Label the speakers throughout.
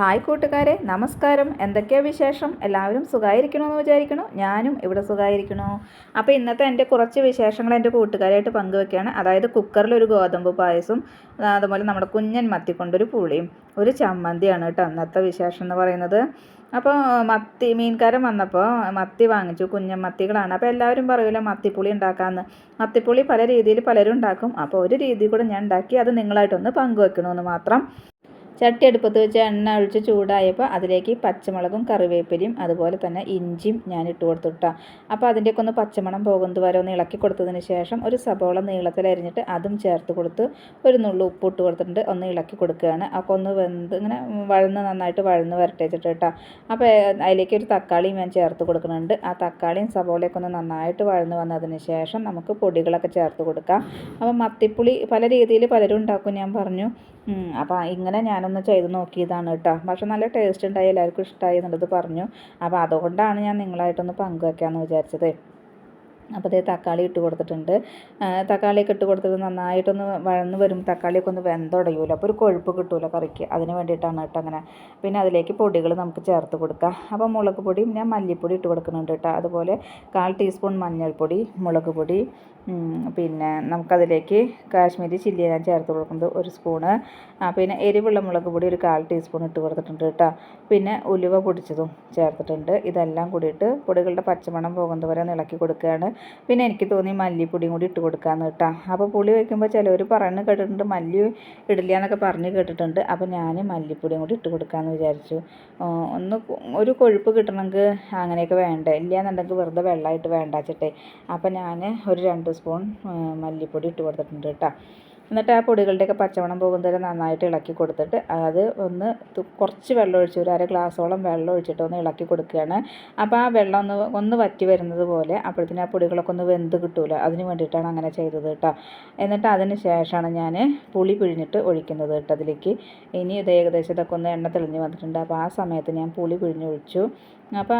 Speaker 1: Hi കൂട്ടുകാരെ നമസ്കാരം. എന്തൊക്കെയാണ് വിശേഷം? എല്ലാവരും സുഖമായിരിക്കണമെന്ന് വിചാരിക്കണു ഞാനും ഇവിടെ സുഖമായിരിക്കണു അപ്പോൾ ഇന്നത്തെ എന്റെ കുറച്ച് വിശേഷങ്ങൾ എന്റെ കൂട്ടുകാരായിട്ട് പങ്കുവെക്കുകയാണ്. അതായത് കുക്കറിൽ ഒരു ഗോതമ്പ് പായസം അതുപോലെ നമ്മുടെ കുഞ്ഞൻ മത്തിക്കൊണ്ടൊരു പുളിയും ഒരു ചമ്മന്തിയാണ് കേട്ടോ അന്നത്തെ വിശേഷം എന്ന് പറയുന്നത്. അപ്പോൾ മത്തി മീൻകാരൻ വന്നപ്പോൾ മത്തി വാങ്ങിച്ചു കുഞ്ഞൻ മത്തികളാണ്. അപ്പോൾ എല്ലാവരും പറയുമല്ലോ മത്തിപ്പുളി ഉണ്ടാക്കാമെന്ന് മത്തിപ്പുളി പല രീതിയിൽ പലരും ഉണ്ടാക്കും. അപ്പോൾ ഒരു രീതി കൂടെ ഞാൻ ഉണ്ടാക്കി അത് നിങ്ങളായിട്ടൊന്ന് പങ്കുവെക്കണമെന്ന് മാത്രം ചട്ടി അടുപ്പത്ത് വെച്ച് എണ്ണ ഒഴിച്ച് ചൂടായപ്പോൾ അതിലേക്ക് പച്ചമുളകും കറിവേപ്പിലയും അതുപോലെ തന്നെ ഇഞ്ചിയും ഞാൻ ഇട്ട് കൊടുത്തുട്ടാ. അപ്പോൾ അതിന്റെയൊക്കെ ഒന്ന് പച്ചമണം പോകുന്നത് വരെ ഒന്ന് ഇളക്കി കൊടുത്തതിന് ശേഷം ഒരു സബോള നീളത്തിൽ അരിഞ്ഞിട്ട് അതും ചേർത്ത് കൊടുത്ത് ഒരു നുള്ളു ഉപ്പ് ഇട്ട് കൊടുത്തിട്ടുണ്ട്. ഒന്ന് ഇളക്കി കൊടുക്കുകയാണ്. അപ്പോൾ ഒന്ന് വെന്ത് ഇങ്ങനെ വഴന്ന് നന്നായിട്ട് വഴന്ന് വരട്ടേച്ചിട്ട് കേട്ടോ അപ്പോൾ അതിലേക്ക് ഒരു തക്കാളിയും ഞാൻ ചേർത്ത് കൊടുക്കുന്നുണ്ട്. ആ തക്കാളിയും സബോളയൊക്കെ ഒന്ന് നന്നായിട്ട് വഴന്ന് വന്നതിന് ശേഷം നമുക്ക് പൊടികളൊക്കെ ചേർത്ത് കൊടുക്കാം. അപ്പോൾ മത്തിപ്പുളി പല രീതിയിൽ പലരും ഉണ്ടാക്കും ഞാൻ പറഞ്ഞു. അപ്പോൾ ഇങ്ങനെ ഞാനൊന്ന് ചെയ്ത് നോക്കിയതാണ് കേട്ടോ. പക്ഷെ നല്ല ടേസ്റ്റ് ഉണ്ടായി എല്ലാവർക്കും ഇഷ്ടമായി എന്നുള്ളത് പറഞ്ഞു. അപ്പോൾ അതുകൊണ്ടാണ് ഞാൻ നിങ്ങളായിട്ടൊന്ന് പങ്കുവെക്കാമെന്ന് വിചാരിച്ചത്. അപ്പോൾ ദേ തക്കാളി ഇട്ട് കൊടുത്തിട്ടുണ്ട്. തക്കാളിയൊക്കെ ഇട്ട് കൊടുത്തിട്ട് നന്നായിട്ടൊന്ന് വഴന്ന് വരും തക്കാളിയൊക്കെ ഒന്ന് വെന്തുടയൂല. അപ്പോൾ ഒരു കൊഴുപ്പ് കിട്ടുമല്ലോ കറിക്ക്. അതിന് വേണ്ടിയിട്ടാണ് കേട്ടോ അങ്ങനെ. പിന്നെ അതിലേക്ക് പൊടികൾ നമുക്ക് ചേർത്ത് കൊടുക്കാം. അപ്പോൾ മുളക് പൊടിയും ഞാൻ മല്ലിപ്പൊടി ഇട്ട് കൊടുക്കുന്നുണ്ട് കേട്ടോ. അതുപോലെ കാൽ ടീസ്പൂൺ മഞ്ഞൾപ്പൊടി മുളക് പൊടി പിന്നെ നമുക്കതിലേക്ക് കാശ്മീരി ചില്ലി ഞാൻ ചേർത്ത് കൊടുക്കുന്നത് ഒരു സ്പൂണ്. പിന്നെ എരിവുള്ള മുളക് പൊടി ഒരു കാൽ ടീസ്പൂൺ ഇട്ട് കൊടുത്തിട്ടുണ്ട് കേട്ടോ. പിന്നെ ഉലുവ പൊടിച്ചതും ചേർത്തിട്ടുണ്ട്. ഇതെല്ലാം കൂടിയിട്ട് പൊടികളുടെ പച്ചമണം പോകുന്നത് വരെ ഇളക്കി കൊടുക്കുകയാണ്. പിന്നെ എനിക്ക് തോന്നി മല്ലിപ്പൊടിയും കൂടി ഇട്ട് കൊടുക്കാമെന്ന് കേട്ടോ. അപ്പോൾ പുളി വയ്ക്കുമ്പോൾ ചിലവർ പറയുന്നത് കേട്ടിട്ടുണ്ട് മല്ലി ഇടില്ല എന്നൊക്കെ പറഞ്ഞ് കേട്ടിട്ടുണ്ട്. അപ്പോൾ ഞാൻ മല്ലിപ്പൊടിയും കൂടി ഇട്ട് കൊടുക്കാമെന്ന് വിചാരിച്ചു. ഒന്ന് ഒരു കൊഴുപ്പ് കിട്ടണമെങ്കിൽ അങ്ങനെയൊക്കെ വേണ്ടേ? ഇല്ല എന്നുണ്ടെങ്കിൽ വെറുതെ വെള്ളമായിട്ട് വേണ്ട വെച്ചിട്ടേ അപ്പോൾ ഞാൻ ഒരു രണ്ട് സ്പൂൺ മല്ലിപ്പൊടി ഇട്ട് കൊടുത്തിട്ടുണ്ട് കേട്ടോ. എന്നിട്ട് ആ പൊടികളുടെയൊക്കെ പച്ചമണം പോകുന്നത് വരെ നന്നായിട്ട് ഇളക്കി കൊടുത്തിട്ട് അത് ഒന്ന് കുറച്ച് വെള്ളം ഒഴിച്ച് ഒരു അര ഗ്ലാസോളം വെള്ളം ഒഴിച്ചിട്ട് ഒന്ന് ഇളക്കി കൊടുക്കുകയാണ്. അപ്പോൾ ആ വെള്ളം ഒന്ന് ഒന്ന് വറ്റി വരുന്നത് പോലെ അപ്പോഴത്തേനും ആ പൊടികളൊക്കെ ഒന്ന് വെന്ത് കിട്ടൂല. അതിന് വേണ്ടിയിട്ടാണ് അങ്ങനെ ചെയ്തത് കേട്ടോ. എന്നിട്ട് അതിന് ശേഷമാണ് ഞാൻ പുളി പിഴിഞ്ഞിട്ട് ഒഴിക്കുന്നത് കേട്ടോ അതിലേക്ക്. ഇനി ഇത് ഏകദേശം ഇതൊക്കെ ഒന്ന് എണ്ണ തെളിഞ്ഞ് വന്നിട്ടുണ്ട്. അപ്പോൾ ആ സമയത്ത് ഞാൻ പുളി പിഴിഞ്ഞൊഴിച്ചു. അപ്പോൾ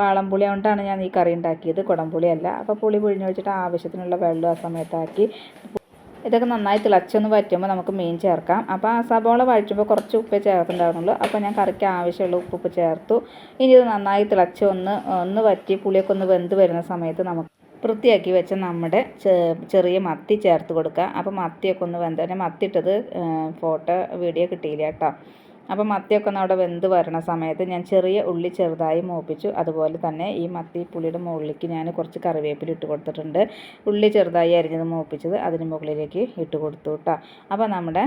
Speaker 1: വാളംപുളി കൊണ്ടാണ് ഞാൻ ഈ കറി ഉണ്ടാക്കിയത്. കുടംപുളിയല്ല അപ്പോൾ പുളി പിഴിഞ്ഞൊഴിച്ചിട്ട് ആവശ്യത്തിനുള്ള വെള്ളം ആ സമയത്താക്കി ഇതൊക്കെ നന്നായി തിളച്ചൊന്ന് പറ്റുമ്പോൾ നമുക്ക് മീൻ ചേർക്കാം. അപ്പോൾ ആ സബോള വഴിച്ചുമ്പോൾ കുറച്ച് ഉപ്പേ ചേർത്തിട്ടുണ്ടായിരുന്നുള്ളൂ. അപ്പോൾ ഞാൻ കറിക്ക് ആവശ്യമുള്ള ഉപ്പ് ചേർത്തു. ഇനി ഇത് നന്നായി തിളച്ച് ഒന്ന് ഒന്ന് വറ്റി പുളിയൊക്കെ ഒന്ന് വെന്ത് വരുന്ന സമയത്ത് നമുക്ക് വൃത്തിയാക്കി വെച്ച നമ്മുടെ ചെറിയ മത്തി ചേർത്ത് കൊടുക്കുക. അപ്പോൾ മത്തിയൊക്കെ ഒന്ന് വെന്ത് മത്തി ഇട്ടത് ഫോട്ടോ വീഡിയോ കിട്ടിയില്ല കേട്ടോ. അപ്പോൾ മത്തിയൊക്കെ ഒന്ന് അവിടെ വെന്ത് വരണ സമയത്ത് ഞാൻ ചെറിയ ഉള്ളി ചെറുതായി മൂപ്പിച്ചു. അതുപോലെ തന്നെ ഈ മത്തി പുളിയുടെ മുകളിലേക്ക് ഞാൻ കുറച്ച് കറിവേപ്പില ഇട്ട് കൊടുത്തിട്ടുണ്ട്. ഉള്ളി ചെറുതായി അരിഞ്ഞത് മൂപ്പിച്ചത് അതിന് മുകളിലേക്ക് ഇട്ട് കൊടുത്തു കേട്ടോ. അപ്പോൾ നമ്മുടെ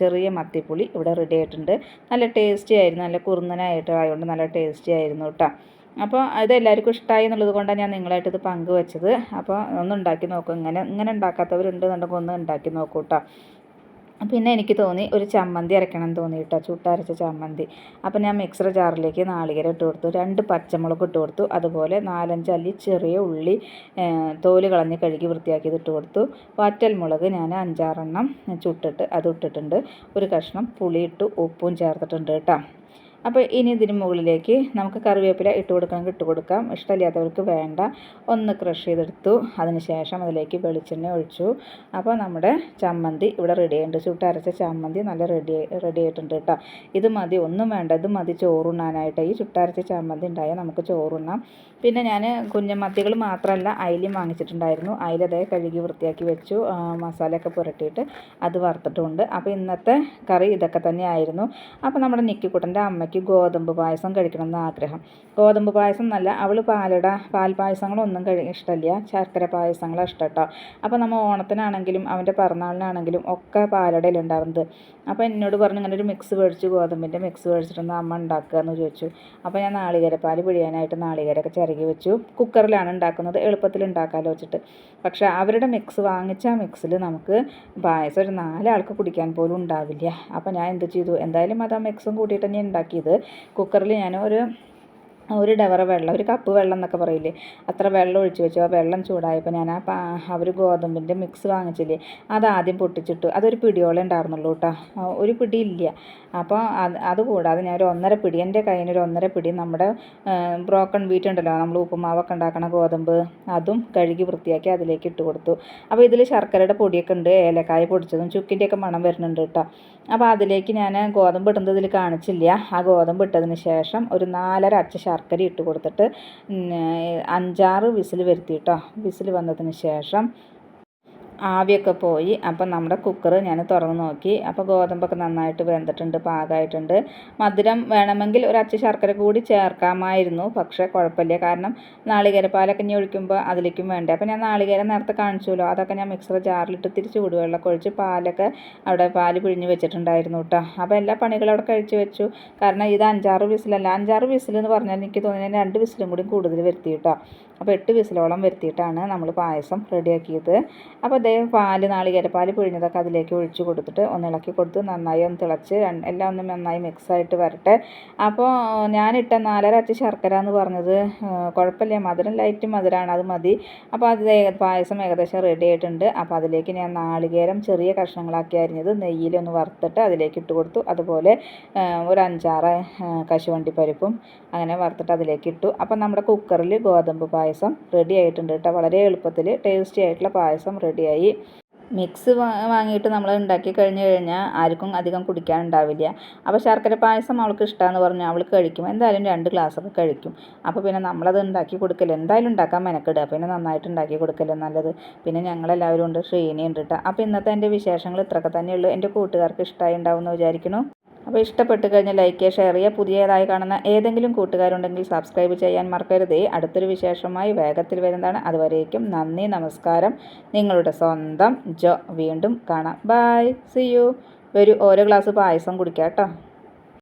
Speaker 1: ചെറിയ മത്തിപ്പുളി ഇവിടെ റെഡി ആയിട്ടുണ്ട്. നല്ല ടേസ്റ്റി ആയിരുന്നു. നല്ല കുറുന്നനായിട്ട് ആയതുകൊണ്ട് നല്ല ടേസ്റ്റി ആയിരുന്നു കേട്ടോ. അപ്പോൾ ഇത് എല്ലാവർക്കും ഇഷ്ടമായി എന്നുള്ളത് കൊണ്ടാണ് ഞാൻ നിങ്ങളായിട്ട് ഇത് പങ്കുവച്ചത്. അപ്പോൾ ഒന്ന് ഉണ്ടാക്കി നോക്കും. ഇങ്ങനെ ഇങ്ങനെ ഉണ്ടാക്കാത്തവരുണ്ടെന്നുണ്ടെങ്കിൽ ഒന്ന് ഉണ്ടാക്കി നോക്കൂ കേട്ടോ. പിന്നെ എനിക്ക് തോന്നി ഒരു ചമ്മന്തി അരയ്ക്കണം എന്ന് തോന്നി കേട്ടോ ചുട്ടരച്ച ചമ്മന്തി. അപ്പോൾ ഞാൻ മിക്സർ ജാറിലേക്ക് നാളികേരം ഇട്ട് കൊടുത്തു രണ്ട് പച്ചമുളക് ഇട്ട് കൊടുത്തു അതുപോലെ നാലഞ്ച് അല്ലി ചെറിയ ഉള്ളി തോൽ കളഞ്ഞ് കഴുകി വൃത്തിയാക്കി ഇട്ട് കൊടുത്തു. വാറ്റൽ മുളക് ഞാൻ അഞ്ചാറെണ്ണം ചുട്ടിട്ട് അത് ഇട്ടിട്ടുണ്ട്. ഒരു കഷ്ണം പുളി ഇട്ട് ഉപ്പും ചേർത്തിട്ടുണ്ട് കേട്ടോ. അപ്പോൾ ഇനി ഇതിന് മുകളിലേക്ക് നമുക്ക് കറിവേപ്പില ഇട്ട് കൊടുക്കണമെങ്കിൽ ഇട്ട് കൊടുക്കാം. ഇഷ്ടമില്ലാത്തവർക്ക് വേണ്ട. ഒന്ന് ക്രഷ് ചെയ്തെടുത്തു. അതിനുശേഷം അതിലേക്ക് വെളിച്ചെണ്ണ ഒഴിച്ചു. അപ്പോൾ നമ്മുടെ ചമ്മന്തി ഇവിടെ റെഡി ആയിട്ടുണ്ട്. ചുട്ടരച്ച ചമ്മന്തി നല്ല റെഡി റെഡി ആയിട്ടുണ്ട് കേട്ടോ. ഇത് മതി ഒന്നും വേണ്ട. ഇത് മതി ചോറുണ്ണാനായിട്ട്. ഈ ചുട്ടരച്ച ചമ്മന്തി ഉണ്ടായാൽ നമുക്ക് ചോറുണ്ണാം. പിന്നെ ഞാൻ കുഞ്ഞമത്തികൾ മാത്രമല്ല അയിലും വാങ്ങിച്ചിട്ടുണ്ടായിരുന്നു. അയിലതേ കഴുകി വൃത്തിയാക്കി വെച്ചു. മസാലയൊക്കെ പുരട്ടിയിട്ട് അത് വറുത്തിട്ടുണ്ട്. അപ്പോൾ ഇന്നത്തെ കറി ഇതൊക്കെ തന്നെയായിരുന്നു. അപ്പോൾ നമ്മുടെ നിക്കിക്കുട്ടന്റെ അമ്മയ്ക്ക് ഗോതമ്പ് പായസം കഴിക്കണം എന്ന് ആഗ്രഹം. ഗോതമ്പ് പായസം എന്നല്ല അവൾ പാലട പാൽ പായസങ്ങളൊന്നും കഴി ഇഷ്ടമില്ല ശർക്കര പായസങ്ങളാണ് ഇഷ്ടം കേട്ടോ അപ്പോൾ നമ്മൾ ഓണത്തിനാണെങ്കിലും അവന്റെ പിറന്നാളിനാണെങ്കിലും ഒക്കെ പാലടയിലുണ്ടാവുന്നത് അപ്പോൾ എന്നോട് പറഞ്ഞു ഇങ്ങനെ ഒരു മിക്സ് മേടിച്ചു ഗോതമ്പിന്റെ മിക്സ് മേടിച്ചിട്ടൊന്ന് അമ്മ ഉണ്ടാക്കുക എന്ന് ചോദിച്ചു. അപ്പോൾ ഞാൻ നാളികേരപ്പാൽ പിഴിയാനായിട്ട് നാളികേരമൊക്കെ ചിരകി വെച്ചു. കുക്കറിലാണ് ഉണ്ടാക്കുന്നത് എളുപ്പത്തിൽ ഉണ്ടാക്കാമല്ലോ വെച്ചിട്ട്. പക്ഷേ അവരുടെ മിക്സ് വാങ്ങിച്ച മിക്സിൽ നമുക്ക് പായസം ഒരു നാലാൾക്ക് കുടിക്കാൻ പോലും ഉണ്ടാവില്ല. അപ്പോൾ ഞാൻ എന്ത് ചെയ്തു? എന്തായാലും അത് ആ മിക്സും കൂട്ടിയിട്ട് തന്നെ ഉണ്ടാക്കിയത്. കുക്കറിൽ ഞാൻ ഒരു ഒരു ഡവറ വെള്ളം ഒരു കപ്പ് വെള്ളം എന്നൊക്കെ പറയില്ലേ? അത്ര വെള്ളം ഒഴിച്ച് വെച്ചു. ആ വെള്ളം ചൂടായപ്പോൾ ഞാൻ ആ അവർ ഗോതമ്പിന്റെ മിക്സ് വാങ്ങിച്ചില്ലേ? അത് ആദ്യം പൊട്ടിച്ചിട്ടു. അതൊരു പിടിയോളം ഉണ്ടായിരുന്നുള്ളൂ കേട്ടോ ഒരു പിടിയില്ല അപ്പോൾ അത് അതുകൂടാതെ ഞാൻ ഒരു ഒന്നര പിടി എന്റെ കയ്യിൽ ഒരു ഒന്നര പിടി നമ്മുടെ ബ്രോക്കൺ വീറ്റ് ഉണ്ടല്ലോ നമ്മൾ ഉപ്പുമാവൊക്കെ ഉണ്ടാക്കണ ഗോതമ്പ് അതും കഴുകി വൃത്തിയാക്കി അതിലേക്ക് ഇട്ട് കൊടുത്തു. അപ്പോൾ ഇതിൽ ശർക്കരയുടെ പൊടിയൊക്കെ ഉണ്ട് ഏലക്കായ പൊടിച്ചതും ചുക്കിന്റെയൊക്കെ മണം വരുന്നുണ്ട് കേട്ടോ അപ്പോൾ അതിലേക്ക് ഞാൻ ഗോതമ്പ് ഇടുന്നത് ഇതിൽ കാണിച്ചില്ല. ആ ഗോതമ്പ് ഇട്ടതിന് ശേഷം ഒരു നാലര അച്ച ശർക്കര ഇട്ട് കൊടുത്തിട്ട് അഞ്ചാറ് വിസിൽ വരുത്തി കേട്ടോ വിസിൽ വന്നതിന് ശേഷം ആവിയൊക്കെ പോയി. അപ്പം നമ്മുടെ കുക്കർ ഞാൻ തുറന്ന് നോക്കി. അപ്പോൾ ഗോതമ്പൊക്കെ നന്നായിട്ട് വെന്തിട്ടുണ്ട് പാകമായിട്ടുണ്ട് മധുരം വേണമെങ്കിൽ ഒരു അച്ച ശർക്കര കൂടി ചേർക്കാമായിരുന്നു. പക്ഷേ കുഴപ്പമില്ല. കാരണം നാളികേര പാലൊക്കെ ഇനി ഒഴിക്കുമ്പോൾ അതിലേക്കും വേണ്ടേ. അപ്പോൾ ഞാൻ നാളികേരം നേരത്തെ കാണിച്ചുല്ലോ. അതൊക്കെ ഞാൻ മിക്സർ ജാറിലിട്ട് തിരിച്ച് ചൂടുവെള്ളമൊക്കെ ഒഴിച്ച് പാലൊക്കെ അവിടെ പാൽ പിഴിഞ്ഞ് വെച്ചിട്ടുണ്ടായിരുന്നു കേട്ടോ അപ്പോൾ എല്ലാ പണികളും അവിടെ കഴിച്ച് വെച്ചു. കാരണം ഇത് അഞ്ചാറ് വിസിലല്ല. അഞ്ചാറ് വിസിൽ എന്ന് പറഞ്ഞാൽ എനിക്ക് തോന്നുന്നത് രണ്ട് വിസിലും കൂടി കൂടുതൽ വരുത്തി കേട്ടോ അപ്പോൾ എട്ട് വിസിലോളം വരുത്തിയിട്ടാണ് നമ്മൾ പായസം റെഡിയാക്കിയത് അപ്പോൾ അതേ പാൽ നാളികേര പാൽ പിഴിഞ്ഞതൊക്കെ അതിലേക്ക് ഒഴിച്ച് കൊടുത്തിട്ട് ഒന്ന് ഇളക്കി കൊടുത്ത് നന്നായി ഒന്ന് തിളച്ച് എല്ലാം ഒന്ന് നന്നായി മിക്സായിട്ട് വരട്ടെ. അപ്പോൾ ഞാനിട്ട നാലര അച്ചി ശർക്കര എന്ന് പറഞ്ഞത് കുഴപ്പമില്ല. മധുരം ലൈറ്റ് മധുരമാണ് അത് മതി. അപ്പോൾ അത് പായസം ഏകദേശം റെഡി ആയിട്ടുണ്ട്. അപ്പോൾ അതിലേക്ക് ഞാൻ നാളികേരം ചെറിയ കഷ്ണങ്ങളാക്കി അരിഞ്ഞത് നെയ്യിലൊന്ന് വറുത്തിട്ട് അതിലേക്ക് ഇട്ട് കൊടുത്തു. അതുപോലെ ഒരു അഞ്ചാറ് കശുവണ്ടി പരിപ്പും അങ്ങനെ വറുത്തിട്ട് അതിലേക്ക് ഇട്ടു. അപ്പോൾ നമ്മുടെ കുക്കറിൽ ഗോതമ്പ് പായസം റെഡി ആയിട്ടുണ്ട് കേട്ടോ. വളരെ എളുപ്പത്തിൽ ടേസ്റ്റി ആയിട്ടുള്ള പായസം റെഡിയായി മിക്സ് വാങ്ങിയിട്ട് നമ്മൾ ഉണ്ടാക്കി കഴിഞ്ഞ് കഴിഞ്ഞാൽ ആർക്കും അധികം കുടിക്കാനുണ്ടാവില്ല അപ്പോൾ ശർക്കര പായസം അവൾക്ക് ഇഷ്ടമാണെന്ന് പറഞ്ഞാൽ അവൾ കഴിക്കും. എന്തായാലും രണ്ട് ഗ്ലാസ്സൊക്കെ കഴിക്കും. അപ്പോൾ പിന്നെ നമ്മളത് ഉണ്ടാക്കി കൊടുക്കൽ എന്തായാലും ഉണ്ടാക്കാൻ മെനക്കെടുക. പിന്നെ നന്നായിട്ട് ഉണ്ടാക്കി കൊടുക്കല്ലേ നല്ലത്. പിന്നെ ഞങ്ങളെല്ലാവരും ഉണ്ട് ശ്രീനി ഉണ്ട് കേട്ടോ അപ്പോൾ ഇന്നത്തെ എന്റെ വിശേഷങ്ങൾ ഇത്രയൊക്കെ തന്നെയുള്ളൂ. എന്റെ കൂട്ടുകാർക്ക് ഇഷ്ടമായി ഉണ്ടാവും എന്ന് വിചാരിക്കുന്നു. അപ്പോൾ ഇഷ്ടപ്പെട്ട് കഴിഞ്ഞാൽ ലൈക്ക് ചെയ്യുക ഷെയർ ചെയ്യുക. പുതിയതായി കാണുന്ന ഏതെങ്കിലും കൂട്ടുകാരുണ്ടെങ്കിൽ സബ്സ്ക്രൈബ് ചെയ്യാൻ മറക്കരുതേ. അടുത്തൊരു വിശേഷമായി വേഗത്തിൽ വരുന്നതാണ്. അതുവരേക്കും നന്ദി നമസ്കാരം. നിങ്ങളുടെ സ്വന്തം ജോ. വീണ്ടും കാണാം. ബായ് സി യു ഒരു ഓരോ ഗ്ലാസ് പായസം കുടിക്കാം കേട്ടോ.